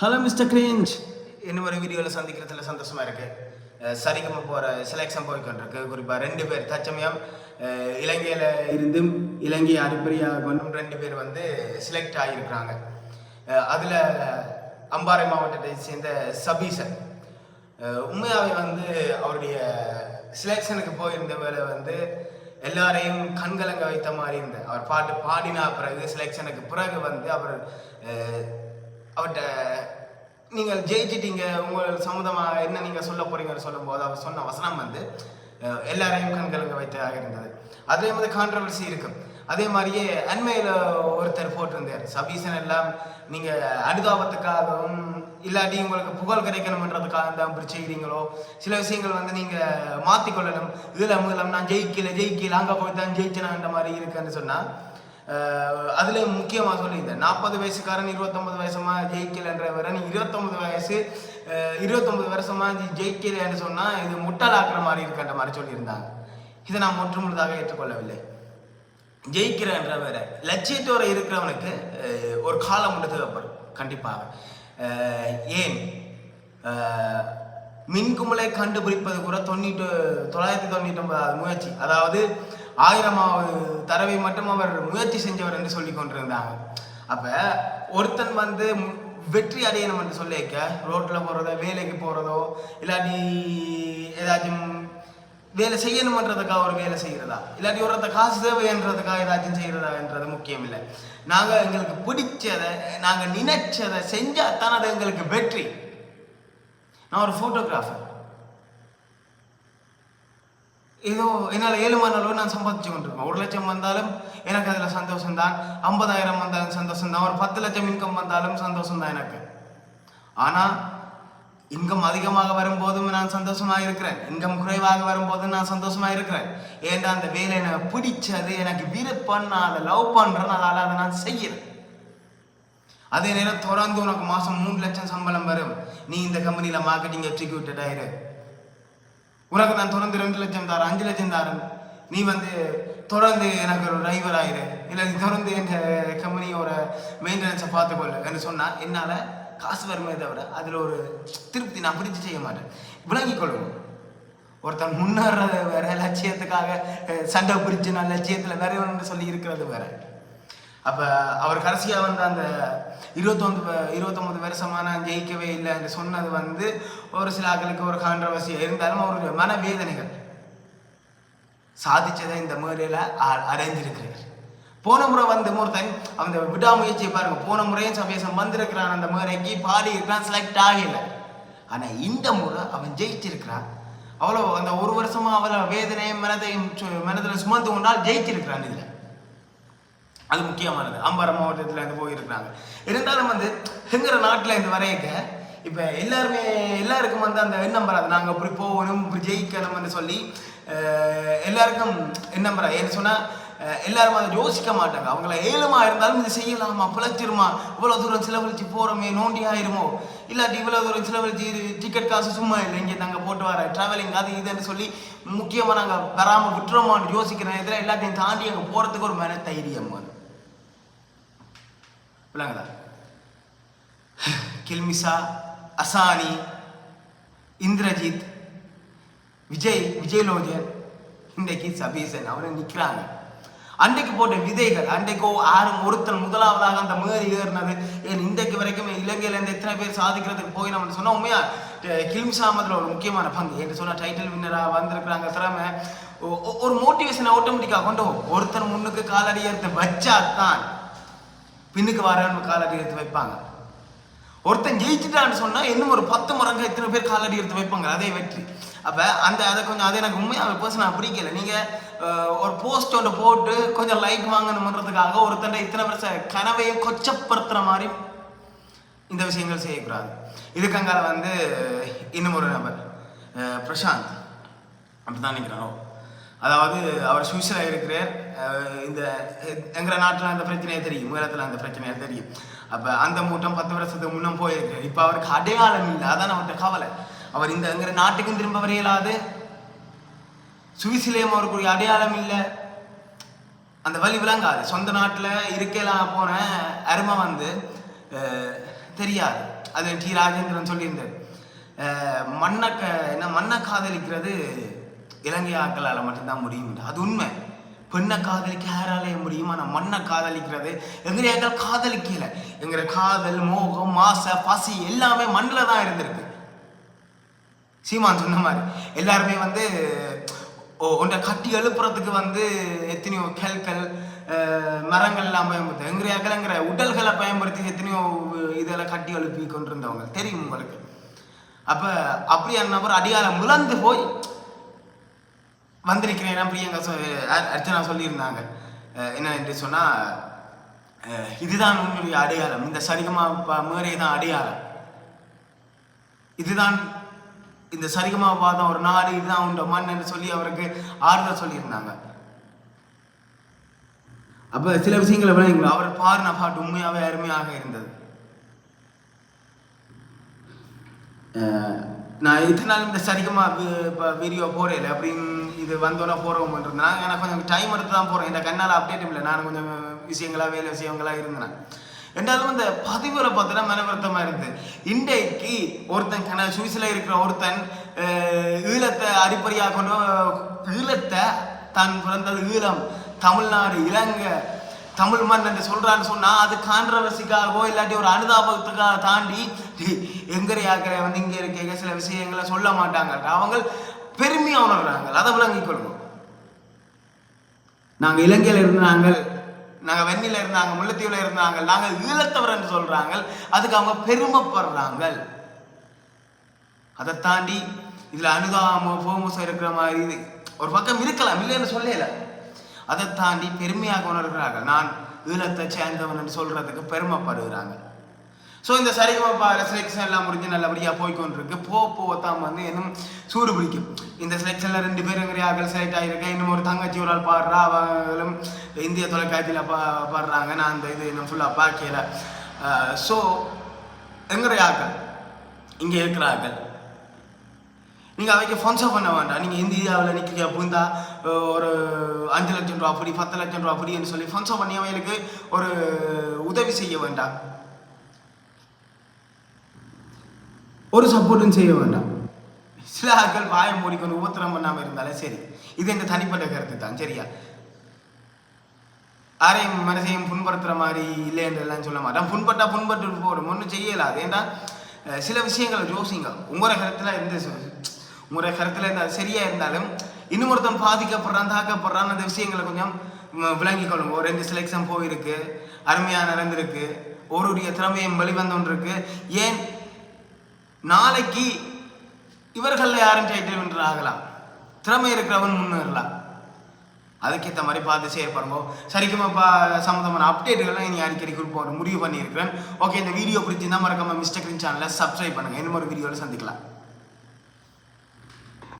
Hello mister Grange இன்னும் ஒரு வீடியோவில் சந்திக்கிறதுல சந்தோஷமா இருக்குது சரிகம போகிற செலெக்ஷன் போய்கொண்டிருக்கு குறிப்பாக ரெண்டு பேர் தச்சமயம் இலங்கையில் இருந்தும் இலங்கை அடிப்படையாக கொண்டும் ரெண்டு பேர் வந்து செலக்ட் ஆகியிருக்கிறாங்க அதில் அம்பாறை மாவட்டத்தை சேர்ந்த சபீசன். உண்மையாகவே வந்து அவருடைய செலெக்ஷனுக்கு போயிருந்த வேலை வந்து எல்லாரையும் கண்கலங்க வைத்த மாதிரி இருந்தது. அவர் பாட்டு பாடினா பிறகு செலெக்ஷனுக்கு பிறகு வந்து அவர் அவர்கிட்ட நீங்கள் ஜெயிச்சிட்டீங்க. உங்கள் சம்மந்தமாக என்ன நீங்கள் சொல்ல போறீங்கன்னு சொல்லும்போது அவர் சொன்ன வசனம் வந்து எல்லாரையும் கண்கலங்க வைத்ததாக இருந்தது அதே மாதிரி கான்ட்ரவர்சி இருக்கும் அதே மாதிரியே அண்மையில் ஒருத்தர் போட்டிருந்தார். சபீசன் எல்லாம் நீங்கள் அனுதாபத்துக்காகவும் இல்லாட்டி உங்களுக்கு புகழ் கிடைக்கணுன்றதுக்காக தான் இப்படி செய்கிறீங்களோ சில விஷயங்கள் வந்து நீங்கள் மாற்றிக்கொள்ளணும் இதில் முதலாம் நான் ஜெயிக்கல ஜெயிக்கல அங்கே போய் தான் ஜெயிச்சனான்ற மாதிரி இருக்குன்னு சொன்னால் அதில் முக்கியமாக சொல்லியிருந்தேன் நாற்பது வயசுக்காரன் இருபத்தொம்பது வயசுமா ஜெயிக்கலன்றவரை நீ இருபத்தொம்பது வயசு இருபத்தொம்பது வருஷமாக வருஷமா என்று ஜெயிக்கலன்னு சொன்னா இது முட்டாளாக்குற மாதிரி இருக்கின்ற மாதிரி சொல்லியிருந்தாங்க. இதை நான் முற்றுமுழுதாக ஏற்றுக்கொள்ளவில்லை. ஜெயிக்கிறன்ற வேற லட்சியத்தோட இருக்கிறவனுக்கு ஒரு காலம் உண்டு தேவைப்படும் கண்டிப்பாக. ஏன்? மின்குமலை கண்டுபிடிப்பது கூட தொண்ணூற்று தொள்ளாயிரத்தி தொண்ணூற்றி ஒன்பதாவது முயற்சி. அதாவது ஆயிரமாவது தடவை மட்டும் அவர் முயற்சி செஞ்சவர் என்று சொல்லி கொண்டிருந்தாங்க. அப்போ ஒருத்தன் வந்து மு- வெற்றி அடையணும் என்று சொல்லியிருக்க ரோட்டில் போகிறதோ வேலைக்கு போகிறதோ இல்லாட்டி ஏதாச்சும் வேலை செய்யணுமன்றதுக்காக ஒரு வேலை செய்கிறதா இல்லாட்டி ஒருத்த காசு தேவைன்றதுக்காக ஏதாச்சும் செய்கிறதான்றது முக்கியம் இல்லை நாங்கள் எங்களுக்கு பிடிச்சதை நாங்கள் நினைச்சதை செஞ்சால் தான் அது எங்களுக்கு வெற்றி. நான் ஒரு ஃபோட்டோகிராஃபர் ஏதோ என்னால் ஏழுமான அளவு நான் சம்பாதிச்சு கொண்டிருப்பேன். ஒரு லட்சம் வந்தாலும் எனக்கு அதில் சந்தோஷம் தான் ஐம்பதாயிரம் வந்தாலும் சந்தோஷம் தான் ஒரு பத்து லட்சம் இன்கம் வந்தாலும் சந்தோஷம் தான் எனக்கு. ஆனால் இன்கம் அதிகமாக வரும்போதும் நான் சந்தோஷமாக இருக்கிறேன். இன்கம் குறைவாக வரும்போதும் நான் சந்தோஷமாக இருக்கிறேன். ஏன்டா அந்த வேலை எனக்கு பிடிச்சது? எனக்கு விருப்பம் நான் அதை லவ் பண்ணுறேன் அதனால் அதை நான் செய்கிறேன் அதே நேரம் தொடர்ந்து உனக்கு மாதம் மூணு லட்சம் சம்பளம் வரும். நீ இந்த கம்பெனியில் மார்க்கெட்டிங் எக்ஸிக்யூட்டட் ஆயிரு உனக்கு நான் தொடர்ந்து ரெண்டு லட்சம் தரேன் அஞ்சு லட்சம் தரேன் நீ வந்து தொடர்ந்து எனக்கு ஒரு டிரைவர் ஆயிரு. இல்லை நீ தொடர்ந்து என் கம்பெனியோட மெயின்டெனன்ஸை பார்த்துக்கொள்ள என்று சொன்னால் என்னால் காசு வருமே தவிர அதில் ஒரு திருப்தி நான் பிரித்து செய்ய மாட்டேன். விளங்கிக் கொள்ளணும் ஒருத்தன் முன்னேறது வேற லட்சியத்துக்காக சண்டை பிடிச்சு நான் லட்சியத்தில் நிறைவேறணும்னு சொல்லி இருக்கிறது வேற. அப்போ அவர் கடைசியாக வந்து அந்த இருபத்தொந்து இருபத்தொன்பது வருஷமா நான் ஜெயிக்கவே இல்லை என்று சொன்னது வந்து ஒரு சில ஆக்களுக்கு ஒரு கான்ட்ரவர்சியாக இருந்தாலும் அவருடைய மனவேதனைகள் சாதிச்சதை இந்த முறையில் அடைஞ்சிருக்கிறார் போன முறை வந்து ஒருத்தன் அந்த விடாமுயற்சியை பாருங்க போன முறையும் சபேசம் வந்திருக்கிறான் அந்த முறைக்கு பாடி இருக்கிறான் செலக்ட் ஆகல. ஆனால் இந்த முறை அவன் ஜெயிச்சிருக்கிறான். அவ்வளோ அந்த ஒரு வருஷமா அவளை வேதனையும் மனதையும் சு- மனதில் சுமந்து கொண்டால் ஜெயிச்சிருக்கிறான் இதில். அது முக்கியமானது. அம்பாறை மாவட்டத்தில் வந்து போயிருக்கிறாங்க. இருந்தாலும் வந்து எங்கிற நாட்டில் இந்த வரையக்க இப்போ எல்லாருமே எல்லாருக்கும் வந்து அந்த எண்ணம் வராது. நாங்கள் இப்படி போகணும் இப்படி ஜெயிக்கணும்னு சொல்லி எல்லாருக்கும் எண்ணம் வராது. ஏன்னு சொன்னால் எல்லாரும் அதை யோசிக்க மாட்டாங்க. அவங்கள ஏழுமா இருந்தாலும் இது செய்யலாமா பிழைச்சிருமா இவ்வளோ தூரம் செலவழிச்சு போகிறோமே நோண்டி ஆயிருமோ? இல்லாட்டி இவ்வளோ தூரம் செலவழிச்சு டிக்கெட் காசு சும்மா இல்லை இங்கே நாங்கள் போட்டு வர ட்ராவலிங் அது இதுன்னு சொல்லி முக்கியமாக நாங்கள் வராமல் விட்டுறோமான்னு யோசிக்கிற இதில் எல்லாத்தையும் தாண்டி அங்கே போகிறதுக்கு ஒரு மன தைரியம் வரும் விளங்குதா கில்மிசா அசானி இந்திரஜித் விஜய் விஜயலோஜன் இன்றைக்கு சபீசன் அவனை நிற்கிறாங்க அன்றைக்கு போட்ட விதைகள் அன்றைக்கோ யாரும் ஒருத்தன் முதலாவதாக அந்த மேறி ஏறினது. ஏன் இன்றைக்கு வரைக்கும் இலங்கையிலேருந்து எத்தனை பேர் சாதிக்கிறதுக்கு போய் நம்ம சொன்னா உண்மையா? அஹ் கில்மிசா ஒரு முக்கியமான பங்கு. என்று சொன்ன டைட்டில் வின்னராக வந்திருக்கிறாங்க திறமை. ஒரு மோட்டிவேஷனை ஆட்டோமேட்டிக்காக கொண்டு ஒருத்தன் முன்னுக்கு காலடி எடுத்து வச்சா தான் பின்னுக்கு வரவன் காலடி எடுத்து வைப்பாங்க. ஒருத்தன் ஜெயிச்சுட்டான்னு சொன்னால் இன்னும் ஒரு பத்து மடங்கு எத்தனை பேர் காலடி எடுத்து வைப்பாங்க. அதே வெற்றி. அப்போ அந்த அதை கொஞ்சம் அது எனக்கு உண்மையாக பர்சனாக பிடிக்கல. நீங்கள் ஒரு போஸ்ட் ஒன்று போட்டு கொஞ்சம் லைக் வாங்கணுன்றதுக்காக ஒருத்தன் இத்தனை வருஷ கனவையை கொச்சப்படுத்துகிற மாதிரி இந்த விஷயங்கள் செய்யக்கூடாது. இதுக்கங்கால வந்து இன்னும் ஒரு நபர் பிரசாந்த். அப்படி அப்படிதான் நினைக்கிறாரோ அதாவது அவர் சுவிஸில் இருக்கிறார். இந்த எங்கிற நாட்டில் அந்த பிரச்சனையே தெரியும் உயரத்தில் அந்த பிரச்சனையே தெரியும். அப்போ அந்த மூட்டம் பத்து வருஷத்துக்கு முன்னும் போயிருக்கு. இப்போ அவருக்கு அடையாளம் இல்லை. அதான் அவர்கிட்ட கவலை. அவர் இந்த எங்கிற நாட்டுக்கும் திரும்ப வரையலாது. சுவிசிலேயும் அவருக்குரிய அடையாளம் இல்லை. அந்த வழி விளங்காது. சொந்த நாட்டில் இருக்கலாம் போன அருமை வந்து தெரியாது. அது டி ராஜேந்திரன் சொல்லியிருந்தார். அஹ், மண்ணை என்ன மண்ணை காதலிக்கிறது இலங்கை ஆக்களால் மட்டும்தான் முடியும். அது உண்மை. பெண்ணை காதலிக்க யாராலே முடியுமா? நான் மண்ணை காதலிக்கிறது. எங்களையாக்கள் காதலிக்கல. எங்கிற காதல் மோகம் ஆசை பசி எல்லாமே மண்ணில் தான் இருந்திருக்கு. சீமான் சொன்ன மாதிரி. எல்லாருமே வந்து ஓ ஒன்றை கட்டி எழுப்புறதுக்கு வந்து எத்தனையோ கல்கள் மரங்கள்லாம் மரங்கள் எல்லாம் உடல்களை பயன்படுத்தி எத்தனையோ இதெல்லாம் கட்டி எழுப்பி கொண்டிருந்தவங்க. தெரியும் உங்களுக்கு. அப்ப அப்படியான நபர் அடியாரம் முழந்து போய் வந்திருக்கிறேன் பிரியங்கா சொ அர்ச்சனா சொல்லியிருந்தாங்க. அஹ், என்ன என்று சொன்னா அஹ், இதுதான் உன்னுடைய அடையாளம். இந்த சரிகமா மேரே தான் அடையாளம். இதுதான் இந்த சரிகமா பாதம் ஒரு நாடு இதுதான் உண்ட மண் என்று சொல்லி அவருக்கு ஆறுதல் சொல்லியிருந்தாங்க. அப்ப சில விஷயங்களை விளங்குங்க. அவர் பாடின பாட்டு உண்மையாவே அருமையாக இருந்தது. நான் இதனால இந்த சரிகமா இப்போ வீடியோ போறேன் அப்படின்னு இது வந்தோன்னே போறோம் இருந்தேன் எனக்கு கொஞ்சம் டைம் எடுத்து தான் போறேன் இந்த கண்ணால் அப்டேட் இல்லை. நான் கொஞ்சம் விஷயங்களா வேலை விஷயங்களா இருந்தேன். என்றாலும் இந்த பதிவுல பார்த்தோன்னா மனவருத்தமா இருந்தது இன்றைக்கு ஒருத்தன் கன சுவிஸில் இருக்கிற ஒருத்தன் ஈழத்தை அடிப்படையாக கொண்டு ஈழத்தை தான் பிறந்தது ஈழம். தமிழ்நாடு இலங்கை தமிழ் மன்னன் சொல்கிறான்னு சொல்றான்னு சொன்னா அது கான்ட்ரவர்சிக்காகவோ இல்லாட்டி ஒரு அனுதாபத்துக்காக தாண்டி எங்கரை ஆக்கிற வந்து இங்க இருக்க சில விஷயங்களை சொல்ல மாட்டாங்க அவங்க பெருமையா உணர்றாங்க. அதை விளங்கிக் கொள்வோம் நாங்க இலங்கையில இருந்தாங்க நாங்க வெண்ணில இருந்தாங்க முல்லைத்தீவில் இருந்தாங்க நாங்க ஈழத்தவர் என்று சொல்றாங்க. அதுக்கு அவங்க பெருமைப்படுறாங்க. அதை தாண்டி இதுல அனுதாபமோ ஃபோமஸோ இருக்கிற மாதிரி இது ஒரு பக்கம் இருக்கலாம் இல்லைன்னு சொல்லல. அதை தாண்டி பெருமையாக உணர்கிறார்கள். நான் ஈழத்தை சேர்ந்தவன் என்று சொல்றதுக்கு பெருமைப்படுகிறாங்க. ஸோ இந்த சரிகமப்பா செலெக்ஷன் எல்லாம் முடிஞ்சு நல்லபடியாக போய்கொண்டிருக்கு போ போத்தான் வந்து இன்னும் சூடு பிடிக்கும். இந்த செலெக்ஷனில் ரெண்டு பேருங்கிறார்கள் செலக்ட் ஆகிருக்கேன் இன்னும் ஒரு தங்கச்சி ஒரு ஆள் பாடுறா அவங்களும் இந்திய தொலைக்காட்சியில் பா பாடுறாங்க. நான் அந்த இது இன்னும் ஃபுல்லாக பார்க்கல. ஸோ எங்கிற ஆக்கள் இங்கே இருக்கிறார்கள். நீங்கள் அவைக்கு ஸ்பான்சர் பண்ண வேண்டாம். நீங்கள் இந்தியாவில் நிற்கிறீங்க புந்தா ஒரு அஞ்சு லட்சம் ரூபா அப்படி பத்து லட்சம் ரூபா அப்படின்னு சொல்லி ஸ்பான்சர் பண்ணி அவங்களுக்கு ஒரு உதவி செய்ய வேண்டாம். ஒரு சப்போர்ட்டும் செய்ய வேண்டாம். சில ஆட்கள் வாயை மூடிக்கொண்டு உபத்திரம் பண்ணாமல் இருந்தாலே சரி. இது எங்க தனிப்பட்ட கருத்து தான். சரியா? யாரையும் மனசையும் புண்படுத்துகிற மாதிரி இல்லை என்றெல்லாம் சொல்ல மாட்டேன் புண்பட்டா புண்பட்டு போடும். ஒன்றும் செய்யலாது ஏன்டா சில விஷயங்கள் யோசிங்க. உங்களோட கருத்தில் எந்த முறை கருத்தில் இருந்தால் சரியாக இருந்தாலும் இன்னும் ஒருத்தன் பாதிக்கப்படுறான் தாக்கப்படுறான் அந்த விஷயங்களை கொஞ்சம் விளங்கிக் கொள்ளும் ஒரு ரெண்டு செலெக்ஷன் போயிருக்கு அருமையாக நடந்திருக்கு ஒருடைய திறமையும் வெளிவந்தோன்று இருக்கு ஏன்? நாளைக்கு இவர்களில் யாரும் டைட்டில் வின்னர் ஆகலாம். திறமை இருக்கிறவன் முன்னேறலாம். அதுக்கேற்ற மாதிரி பார்த்து ஷேர் சரிக்குமாப்பா சம்மந்தமான அப்டேட்டுகள்லாம் இனி அடிக்கடி கொடுப்போம் முடிவு பண்ணியிருக்கிறேன். ஓகே இந்த வீடியோ பிடிச்சிருந்தா மறக்காம மிஸ்டர் கிரீன் சேனலை சப்ஸ்கிரைப் பண்ணுங்கள் இன்னும் ஒரு வீடியோவில் சந்திக்கலாம்.